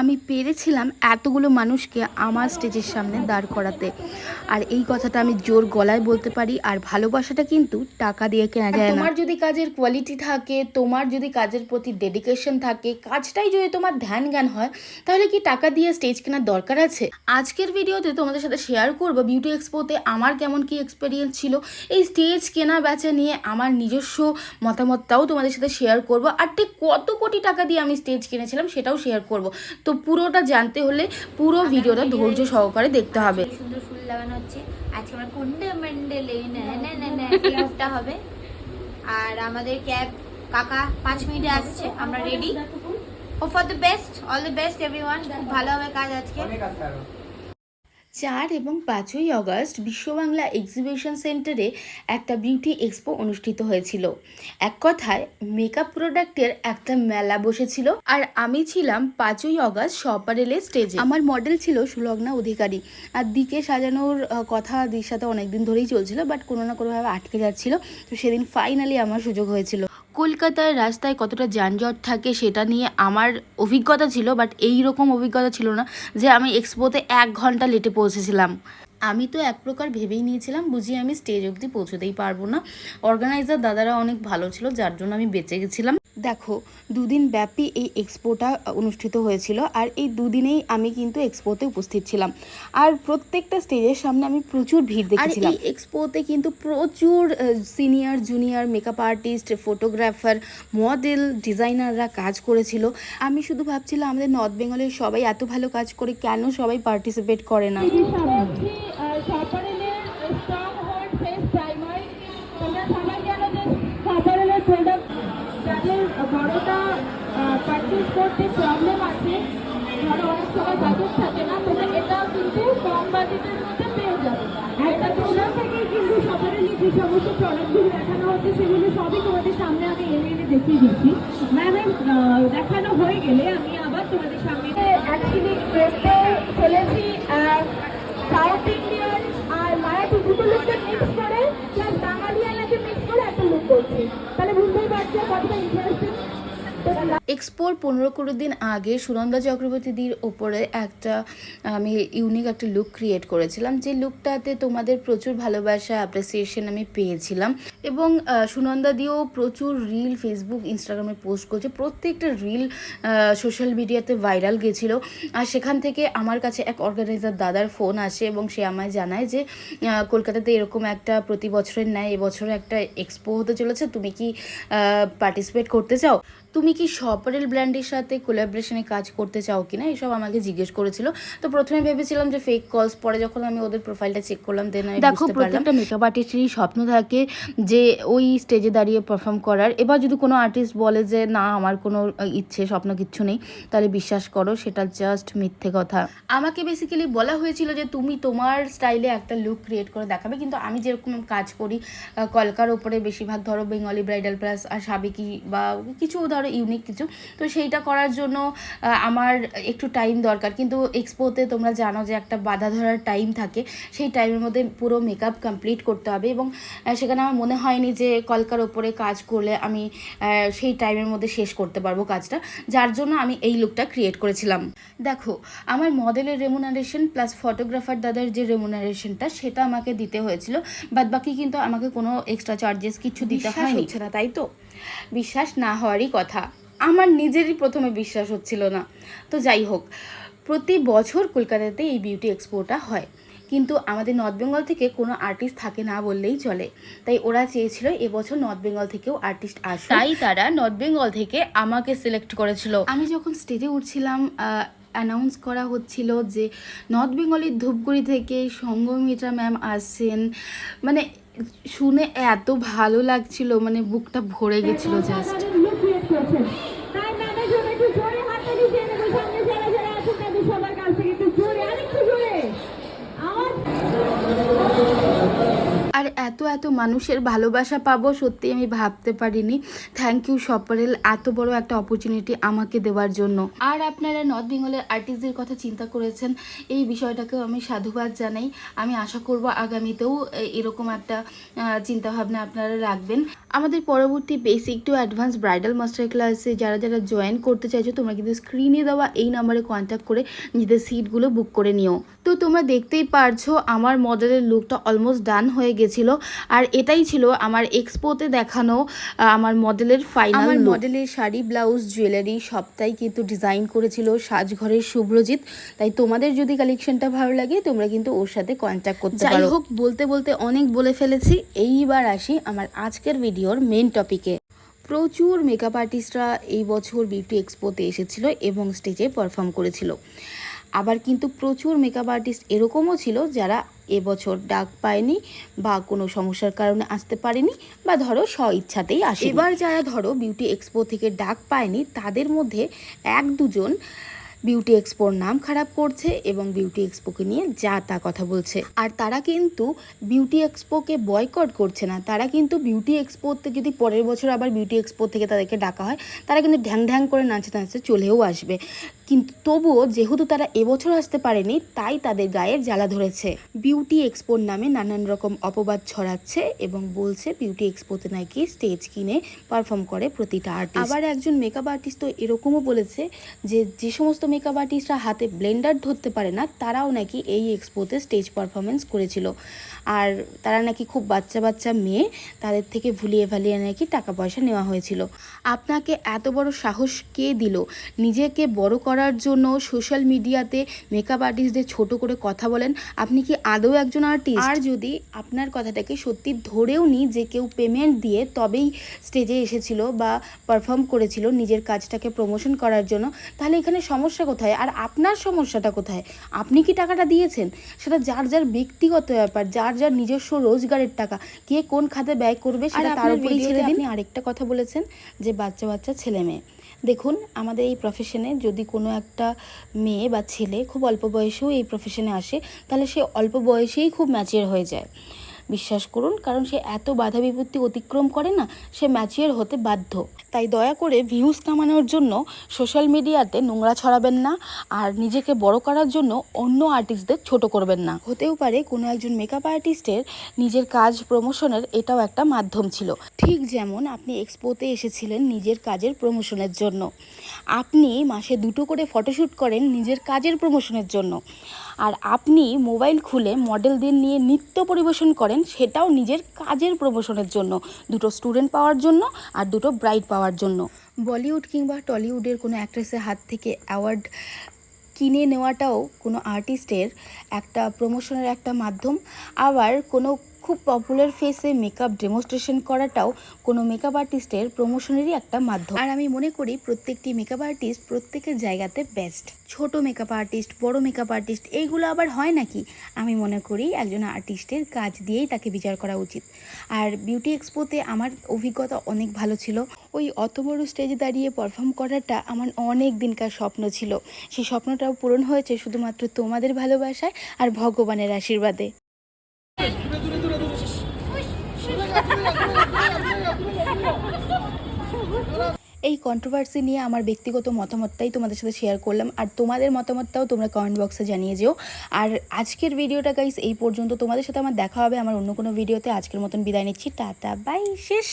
আমি পেরেছিলাম এতগুলো মানুষকে আমার স্টেজের সামনে দাঁড় করাতে। আর এই কথাটা আমি জোর গলায় বলতে পারি আর ভালোবাসাটা কিন্তু টাকা দিয়ে কেনা যায় না। তোমার যদি কাজের কোয়ালিটি থাকে তোমার যদি কাজের প্রতি ডেডিকেশন থাকে কাজটাই যদি তোমার ধ্যান জ্ঞান হয় তাহলে কি টাকা দিয়ে স্টেজ কেনার দরকার আছে? আজকের ভিডিওতে তোমাদের সাথে শেয়ার করব বিউটি এক্সপোতে আমার কেমন কি এক্সপিরিয়েন্স ছিল এই স্টেজ কেনা বেচা নিয়ে আমার নিজস্ব মতামতটাও তোমাদের সাথে শেয়ার করব আর ঠিক কত কোটি টাকা দিয়ে আমি স্টেজ কিনেছিলাম সেটাও শেয়ার করব। তো পুরোটা জানতে হলে পুরো ভিডিওটা ধৈর্য সহকারে দেখতে হবে। সুন্দর ফুল লাগানো হচ্ছে। আজকে আমরা কুন্ডে মেন্ডেলে না হবে। আর আমাদের ক্যাব কাকা পাঁচ মিনিটে আসছে আমরা ready O for the best all the best everyone খুব ভালো হবে কাজ আজকে। চার এবং পাঁচই অগস্ট বিশ্ব বাংলা এক্সিবিশন সেন্টারে একটা বিউটি এক্সপো অনুষ্ঠিত হয়েছিল। এক কথায় মেকআপ প্রোডাক্টের একটা মেলা বসেছিল আর আমি ছিলাম পাঁচই অগস্ট সপারেলে স্টেজে আমার মডেল ছিল সুলগ্না অধিকারী। আর দিকে সাজানোর কথা দির সাথে অনেকদিন ধরেই চলছিল বাট কোনো না কোনোভাবে আটকে যাচ্ছিল। তো সেদিন ফাইনালি আমার সুযোগ হয়েছিল। কলকাতার রাস্তায় কতটা যানজট থাকে সেটা নিয়ে আমার অভিজ্ঞতা ছিল বাট এই রকম অভিজ্ঞতা ছিল না যে আমি এক্সপোতে এক ঘণ্টা লেটে পৌঁছেছিলাম। আমি তো এক প্রকার ভেবেই নিয়েছিলাম, বুঝি আমি স্টেজ অবধি পৌঁছতেই পারব না। অর্গানাইজার দাদারা অনেক ভালো ছিল, যার জন্য আমি বেঁচে গেছিলাম। দেখো দুদিন ব্যাপী এই এক্সপোটা অনুষ্ঠিত হয়েছিল আর এই দুদিনেই আমি কিন্তু এক্সপোতে উপস্থিত ছিলাম। আর প্রত্যেকটা স্টেজের সামনে আমি প্রচুর ভিড় দেখেছিলাম। এই এক্সপোতে কিন্তু প্রচুর senior junior makeup artist photographer model ডিজাইনাররা কাজ করেছিল। আমি শুধু ভাবছিলাম আমাদের নর্থ বেঙ্গলের সবাই এত ভালো কাজ করে কেন সবাই পার্টিসিপেট করে না? প্রোডাক্ট যাদের বড়টা পারচেস করতে প্রবলেম আছে, ধরো অনেক সময় বাজেট থাকে না তোমরা এটা কিন্তু কম বাজেটের মধ্যে পেয়ে যাবে। এটা তোমরা থেকে কিন্তু সাপারেলের যে সমস্ত প্রোডাক্টগুলো দেখানো হচ্ছে, সেগুলো সবই তোমাদের সামনে আগে এনে এনে দেখিয়ে দিচ্ছি। ম্যাম দেখানো হয়ে গেলে আমি আবার তোমাদের সামনে অ্যাকচুয়ালি চলেছি সাউথ বুঝতেই পারছ কতটা ইন্টারেস্টিং এক্সপোর পনেরো কুড়ি দিন আগে সুনন্দা চক্রবর্তীদির ওপরে একটা, আমি ইউনিক একটা লুক ক্রিয়েট করেছিলাম। যে লুকটাতে তোমাদের প্রচুর ভালোবাসা অ্যাপ্রিসিয়েশন আমি পেয়েছিলাম। এবং সুনন্দা দিও প্রচুর রিল ফেসবুক ইনস্টাগ্রামে পোস্ট করছে। প্রত্যেকটা রিল সোশ্যাল মিডিয়াতে ভাইরাল গেছিল। আর সেখান থেকে আমার কাছে এক অর্গানাইজার দাদার ফোন আসে এবং সে আমায় জানায় যে কলকাতাতে এরকম একটা প্রতি বছরের ন্যায় এবছরে একটা এক্সপো হতে চলেছে। তুমি কি পার্টিসিপেট করতে চাও? তুমি কি সপারেল ব্র্যান্ডের সাথে কোলাবরেশনে কাজ করতে চাও কি না এসব আমাকে জিজ্ঞেস করেছিল। তো প্রথমে ভেবেছিলাম যে ফেক কলস পরে যখন আমি ওদের প্রোফাইলটা চেক করলাম দেন আমি দেখো প্রত্যেকটা মেকআপ আর্টিস্টেরই স্বপ্ন থাকে যে ওই স্টেজে দাঁড়িয়ে পারফর্ম করার। এবার যদি কোনো আর্টিস্ট বলে যে না আমার কোনো ইচ্ছে স্বপ্ন কিচ্ছু নেই তাহলে বিশ্বাস করো সেটা জাস্ট মিথ্যে কথা। আমাকে বেসিক্যালি বলা হয়েছিল যে তুমি তোমার স্টাইলে একটা লুক ক্রিয়েট করে দেখাবে। কিন্তু আমি যেরকম কাজ করি কলকার ওপরে বেশিরভাগ ধরো বেঙ্গলি ব্রাইডাল প্লাস আর সাবেকি বা কিছু ধরো ইউনিক কিছু। তো সেইটা করার জন্য আমার একটু টাইম দরকার। কিন্তু এক্সপোতে তোমরা জানো যে একটা বাধা ধরার টাইম থাকে। সেই টাইমের মধ্যে পুরো মেকআপ কমপ্লিট করতে হবে এবং সেখানে আমার মনে হয়নি যে কলকার ওপরে কাজ করলে আমি সেই টাইমের মধ্যে শেষ করতে পারব কাজটা। যার জন্য আমি এই লুকটা ক্রিয়েট করেছিলাম। দেখো আমার মডেলের রেমুনারেশন প্লাস ফটোগ্রাফার দাদার যে রেমুনারেশনটা সেটা আমাকে দিতে হয়েছিল। বাদ বাকি কিন্তু আমাকে কোনো এক্সট্রা চার্জেস কিছু দিতে হয়নি। না তাই তো? বিশ্বাস না হওয়ারই কথা। আমার নিজেরই প্রথমে বিশ্বাস হচ্ছিল না। তো যাই হোক প্রতি বছর কলকাতাতে এই বিউটি এক্সপোটা হয়। কিন্তু আমাদের নর্থ বেঙ্গল থেকে কোনো আর্টিস্ট থাকে না বললেই চলে। তাই ওরা চেয়েছিল এবছর নর্থ বেঙ্গল থেকেও আর্টিস্ট আসে তাই তারা নর্থ বেঙ্গল থেকে আমাকে সিলেক্ট করেছিল। আমি যখন স্টেজে উঠছিলাম অ্যানাউন্স করা হচ্ছিল যে নর্থ বেঙ্গলের ধূপগুড়ি থেকে সঙ্গমিত্রা ম্যাম আসছেন মানে শুনে এত ভালো লাগছিল মানে বুকটা ভরে গেছিল জাস্ট আর এত এত মানুষের ভালোবাসা পাবো সত্যি আমি ভাবতে পারিনি। থ্যাংক ইউ সপারেল এত বড় একটা অপরচুনিটি আমাকে দেওয়ার জন্য। আর আপনারা নর্থ বেঙ্গলের আর্টিস্টদের কথা চিন্তা করেছেন, এই বিষয়টাকেও আমি সাধুবাদ জানাই। আমি আশা করব আগামীতেও এরকম একটা চিন্তাভাবনা আপনারা রাখবেন। আমাদের পরবর্তী basic to advance bridal master ক্লাসে যারা যারা জয়েন করতে চাইছো, তোমরা কিন্তু স্ক্রিনে দেওয়া এই নাম্বারে কন্ট্যাক্ট করে নিজেদের সিটগুলো বুক করে নিও। তো তোমরা দেখতেই পারছ, আমার মডেলের লুকটা অলমোস্ট ডান হয়ে গেছিল আর এটাই ছিল আমার এক্সপোতে দেখানো আমার মডেলের ফাইনাল আমার মডেলের শাড়ি ব্লাউজ জুয়েলারি সবটাই কিন্তু ডিজাইন করেছিল সাজঘরের শুভ্রজিৎ। তাই তোমাদের যদি কালেকশনটা ভালো লাগে তোমরা কিন্তু ওর সাথে কন্ট্যাক্ট করতে পারো। যাই হোক বলতে বলতে অনেক বলে ফেলেছি। এইবার আসি আমার আজকের ভিডিওর মেন টপিকে প্রচুর মেকআপ আর্টিস্টরা এই বছর বিউটি এক্সপোতে এসেছিল এবং স্টেজে পারফর্ম করেছিল। আবার কিন্তু প্রচুর মেকআপ আর্টিস্ট এরকমও ছিল যারা এবছর ডাক পায়নি বা কোনো সমস্যার কারণে আসতে পারেনি বা ধরো স্ব ইচ্ছাতেই আসে এবার যারা ধরো বিউটি এক্সপো থেকে ডাক পায়নি, তাদের মধ্যে এক দুজন বিউটি এক্সপোর নাম খারাপ করছে এবং বিউটি এক্সপোকে নিয়ে যা তা কথা বলছে। আর তারা কিন্তু বিউটি এক্সপোকে বয়কট করছে না। তারা কিন্তু বিউটি এক্সপোতে যদি পরের বছর আবার বিউটি এক্সপো থেকে তাদেরকে ডাকা হয়, তারা কিন্তু ঢ্যাং ঢ্যাং করে নাচতে নাচতে চলেও আসবে। কিন্তু তবুও যেহেতু তারা এবছর আসতে পারেনি, তাই তাদের গায়ে জ্বালা ধরেছে। বিউটি এক্সপোর নামে নানান রকম অপবাদ ছড়াচ্ছে এবং বলছে বিউটি এক্সপোতে নাকি স্টেজ কিনে পারফর্ম করে প্রতিটা আর্টিস্ট আবার একজন মেকআপ আর্টিস্ট তো এরকমও বলেছে যে যে সমস্ত মেকআপ আর্টিস্টরা হাতে ব্লেন্ডার ধরতে পারে না, তারাও নাকি এই এক্সপোতে স্টেজ পারফরমেন্স করেছিল। আর তারা নাকি খুব বাচ্চা বাচ্চা মেয়ে, তাদের থেকে ভুলিয়ে ভালিয়ে নাকি টাকা পয়সা নেওয়া হয়েছিল। আপনাকে এত বড় সাহস কে দিল? নিজেকে বড় জন্য সোশ্যাল মিডিয়াতে মেকআপ আর্টিস্টদের ছোট করে কথা বলেন। আপনি কি আদৌ একজন আর্টিস্ট আর যদি আপনার কথাটাকে সত্যি ধরেও নি যে কেউ পেমেন্ট দিয়ে তবেই স্টেজে এসেছিল বা পারফর্ম করেছিল নিজের কাজটাকে প্রমোশন করার জন্য তাহলে এখানে সমস্যা কোথায়? আর আপনার সমস্যাটা কোথায়? আপনি কি টাকাটা দিয়েছেন? সেটা যার যার ব্যক্তিগত ব্যাপার যার যার নিজস্ব রোজগারের টাকা কে কোন খাতে ব্যয় করবে সেটা তার উপরেই ছেড়ে দিন। আরেকটা কথা বলেছেন যে বাচ্চা বাচ্চা ছেলে মেয়ে দেখুন, আমাদের এই প্রফেশনে যদি কোনো একটা মেয়ে বা ছেলে খুব অল্প বয়সেও এই প্রফেশনে আসে, তাহলে সে অল্প বয়সেই খুব ম্যাচের হয়ে যায়। বিশ্বাস করুন, কারণ সে এত বাধা বিপত্তি অতিক্রম করে না, সে ম্যাচিওর হতে বাধ্য। তাই দয়া করে ভিউজ কামানোর জন্য সোশ্যাল মিডিয়াতে নোংরা ছড়াবেন না, আর নিজেকে বড় করার জন্য অন্য আর্টিস্টদের ছোট করবেন না। হতেও পারে কোনো একজন মেকআপ আর্টিস্টের নিজের কাজ প্রমোশনের এটাও একটা মাধ্যম ছিল। ঠিক যেমন আপনি এক্সপোতে এসেছিলেন নিজের কাজের প্রমোশনের জন্য। আপনি মাসে দুটো করে ফটোশ্যুট করেন নিজের কাজের প্রমোশনের জন্য। আর আপনি মোবাইল খুলে মডেলদের নিয়ে নৃত্য পরিবেশন করেন, সেটাও নিজের কাজের প্রমোশনের জন্য। দুটো স্টুডেন্ট পাওয়ার জন্য আর দুটো ব্রাইড পাওয়ার জন্য। বলিউড কিংবা টলিউডের কোনো অ্যাক্ট্রেসের হাত থেকে অ্যাওয়ার্ড কিনে নেওয়াটাও কোনো আর্টিস্টের একটা প্রমোশনের একটা মাধ্যম। আবার কোনো খুব পপুলার ফেসে মেকআপ ডেমনস্ট্রেশন করাটাও কোনো মেকআপ আর্টিস্টের প্রমোশনেরই একটা মাধ্যম। আর আমি মনে করি প্রত্যেকটি মেকআপ আর্টিস্ট প্রত্যেকের জায়গাতে বেস্ট ছোট মেকআপ আর্টিস্ট বড় মেকআপ আর্টিস্ট এইগুলো আবার হয় নাকি? আমি মনে করি একজন আর্টিস্টের কাজ দিয়েই তাকে বিচার করা উচিত। আর বিউটি এক্সপোতে আমার অভিজ্ঞতা অনেক ভালো ছিল। ওই অত বড় স্টেজে দাঁড়িয়ে পারফর্ম করাটা আমার অনেক দিনকার স্বপ্ন ছিল। সেই স্বপ্নটাও পূরণ হয়েছে শুধুমাত্র তোমাদের ভালোবাসায় আর ভগবানের আশীর্বাদে। এই কন্ট্রোভার্সি নিয়ে আমার ব্যক্তিগত মতামতটাই তোমাদের সাথে শেয়ার করলাম আর তোমাদের মতামতটাও তোমরা কমেন্ট বক্সে জানিয়ে যেও। আর আজকের ভিডিওটা গাইস এই পর্যন্ত। তোমাদের সাথে আমার দেখা হবে আমার অন্য কোনো ভিডিওতে আজকের মতন বিদায় নিচ্ছি। টাটা বাই শেষ।